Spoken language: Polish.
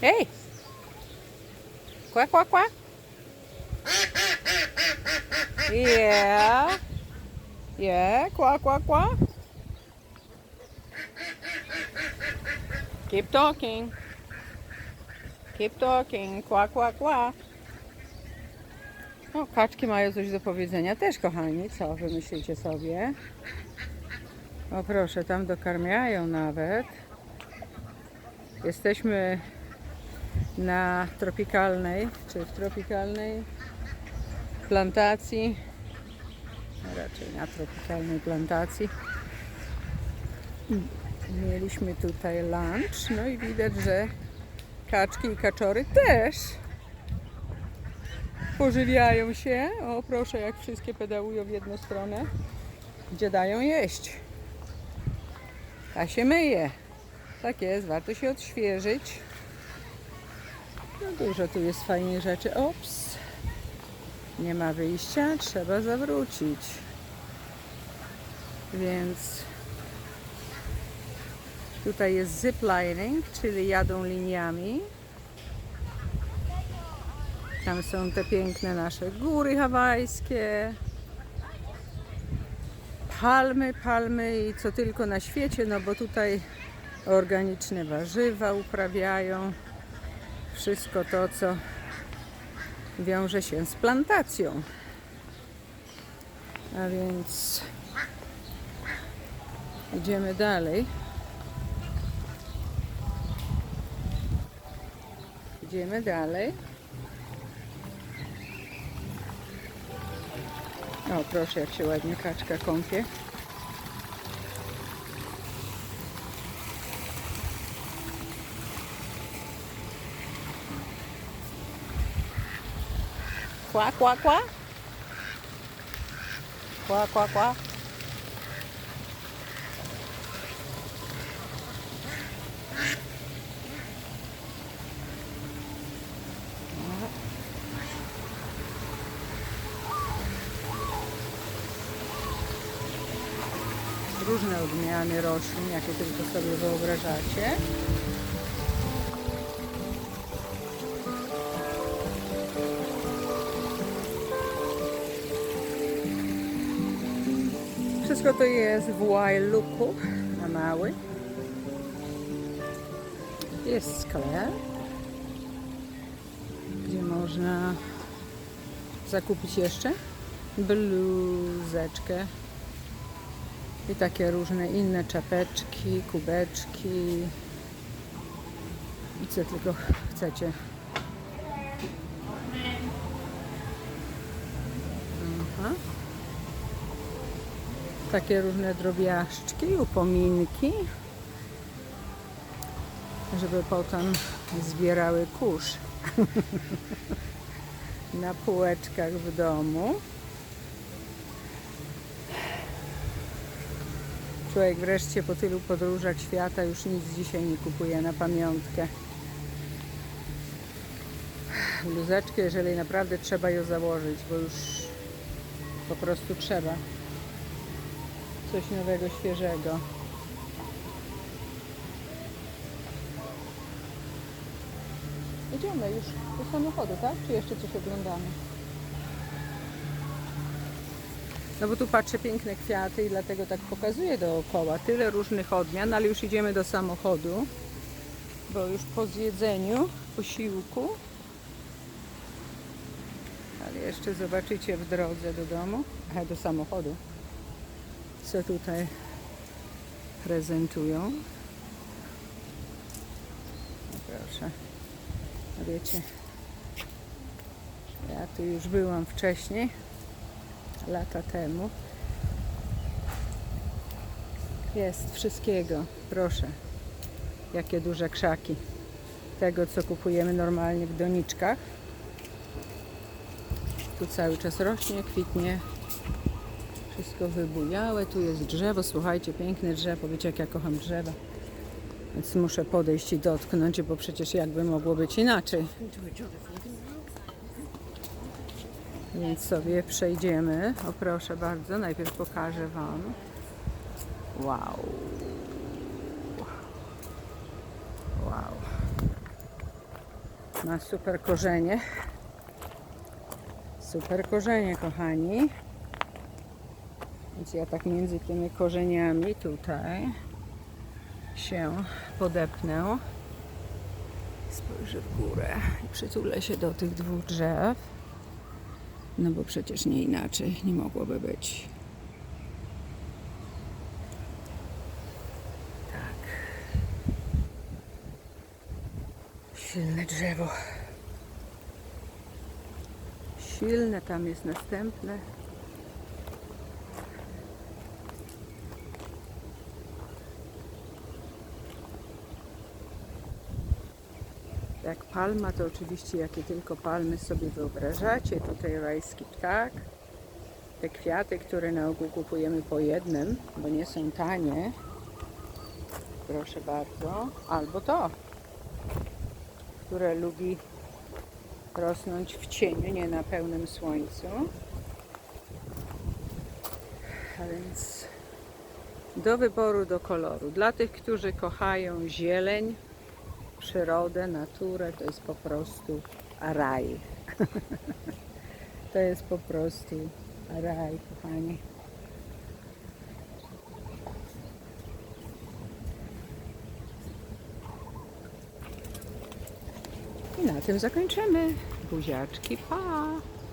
Hey! Quack, quack, quack. Yeah. Yeah, quack, quack, quack. Keep talking. Keep talking. Quack, quack, quack. No, kaczki mają coś do powiedzenia też, kochani. Co wy myślicie sobie? O proszę, tam dokarmiają nawet. Jesteśmy na tropikalnej, czy w tropikalnej plantacji. Raczej na tropikalnej plantacji. Mieliśmy tutaj lunch, no i widać, że kaczki i kaczory też pożywiają się. O proszę, jak wszystkie pedałują w jedną stronę, gdzie dają jeść. Ta się myje. Tak jest, warto się odświeżyć. No dużo tu jest fajnych rzeczy. Ops. Nie ma wyjścia, trzeba zawrócić. Więc tutaj jest ziplining, czyli jadą liniami. Tam są te piękne nasze góry hawajskie. Palmy, palmy i co tylko na świecie, no bo tutaj organiczne warzywa uprawiają. Wszystko to, co wiąże się z plantacją. A więc idziemy dalej. Idziemy dalej. O, proszę, jak się ładnie kaczka kąpie. Kła, kła, kła. Kła, kła, kła. Różne odmiany roślin, jakie tylko sobie wyobrażacie. Wszystko to jest w Looku na mały. Jest sklep, gdzie można zakupić jeszcze bluzeczkę i takie różne inne czapeczki, kubeczki i co tylko chcecie. Takie różne drobiażdżki, upominki, żeby potem zbierały kurz na półeczkach w domu. Człowiek wreszcie po tylu podróżach świata już nic dzisiaj nie kupuje na pamiątkę. Bluzeczkę, jeżeli naprawdę trzeba ją założyć, bo już po prostu trzeba. Coś nowego, świeżego. Idziemy już do samochodu, tak? Czy jeszcze coś oglądamy? No bo tu patrzę piękne kwiaty i dlatego tak pokazuję dookoła. Tyle różnych odmian, ale już idziemy do samochodu, bo już po zjedzeniu posiłku. Ale jeszcze zobaczycie w drodze do domu, a do samochodu, co tutaj prezentują. Proszę. Wiecie, ja tu już byłam wcześniej lata temu. Jest wszystkiego, proszę. Jakie duże krzaki. Tego, co kupujemy normalnie w doniczkach. Tu cały czas rośnie, kwitnie. Wszystko wybujałe. Tu jest drzewo, słuchajcie, piękne drzewo. Wiecie, jak ja kocham drzewa. Więc muszę podejść i dotknąć, bo przecież jakby mogło być inaczej. Więc sobie przejdziemy. O proszę bardzo, najpierw pokażę Wam. Wow. Wow. Ma super korzenie. Super korzenie, kochani. Więc ja tak między tymi korzeniami tutaj się podepnę. Spojrzę w górę i przytulę się do tych dwóch drzew. No bo przecież nie inaczej nie mogłoby być. Tak. Silne drzewo. Silne tam jest następne. Jak palma, to oczywiście jakie tylko palmy sobie wyobrażacie. Tutaj rajski ptak. Te kwiaty, które na ogół kupujemy po jednym, bo nie są tanie. Proszę bardzo. Albo to, które lubi rosnąć w cieniu, nie na pełnym słońcu. A więc do wyboru, do koloru. Dla tych, którzy kochają zieleń, przyrodę, naturę, to jest po prostu raj. to jest po prostu raj, kochani. I na tym zakończymy. Buziaczki, pa!